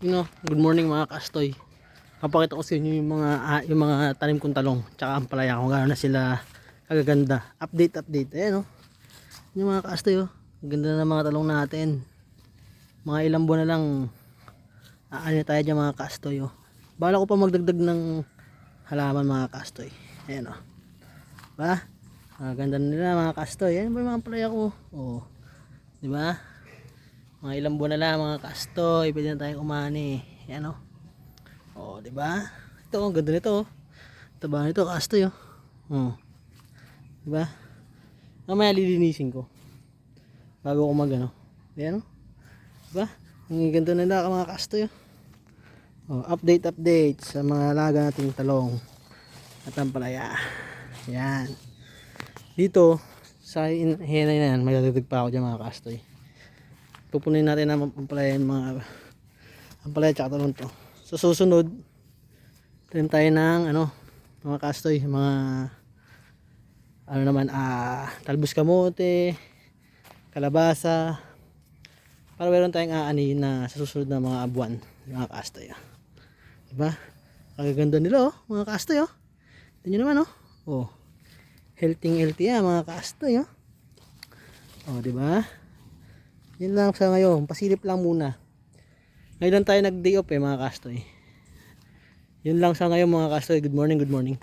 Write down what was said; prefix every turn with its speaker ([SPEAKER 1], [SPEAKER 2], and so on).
[SPEAKER 1] You know, good morning mga kastoy. Papakita ko sa inyo yung mga ah, yung mga tanim kong talong tsaka ang palaya kung gaano na sila kagaganda. Update update. Ayan oh. Yung mga kastoy oh. Ganda na mga talong natin. Mga ilang buwan na lang aano tayo dyan mga kastoy oh. Bala ko pa magdagdag ng halaman mga kastoy. Ayan oh. Ba? Ang ganda na nila mga kastoy. Ayan ba yung mga palaya ko? Oh. Di ba? Mga ilang buwan na lang mga kastoy, pwede na tayong umani. Yan o. Oh, di ba? Ito, ang ganda nito. oh. Taba nito, kastoy oh. Oh. Di ba? Mamaya lilinisin ko. Bago ko mag ano. Yan o. Di ba? Ang ganda na nila mga kastoy oh. Oh, update update sa mga laga nating talong at ang palaya. Yan. Dito, sa in- henay na yan, magdadagdag pa ako dyan mga kastoy pupunin natin na pampalaya yung mga pampalaya tsaka talong to. Sa susunod tanim tayo ng ano mga kastoy mga ano naman ah talbos kamote kalabasa para meron tayong aanihin na sa susunod na mga buwan mga kastoy ah. diba? Kagaganda nila oh mga kastoy oh. Nyo naman oh. Oh healthy healthy ah mga kastoy oh. Oh diba yun lang sa ngayon. Pasilip lang muna. Ngayon tayo nag-day off eh mga kastoy. Yun lang sa ngayon mga kastoy. Good morning, good morning.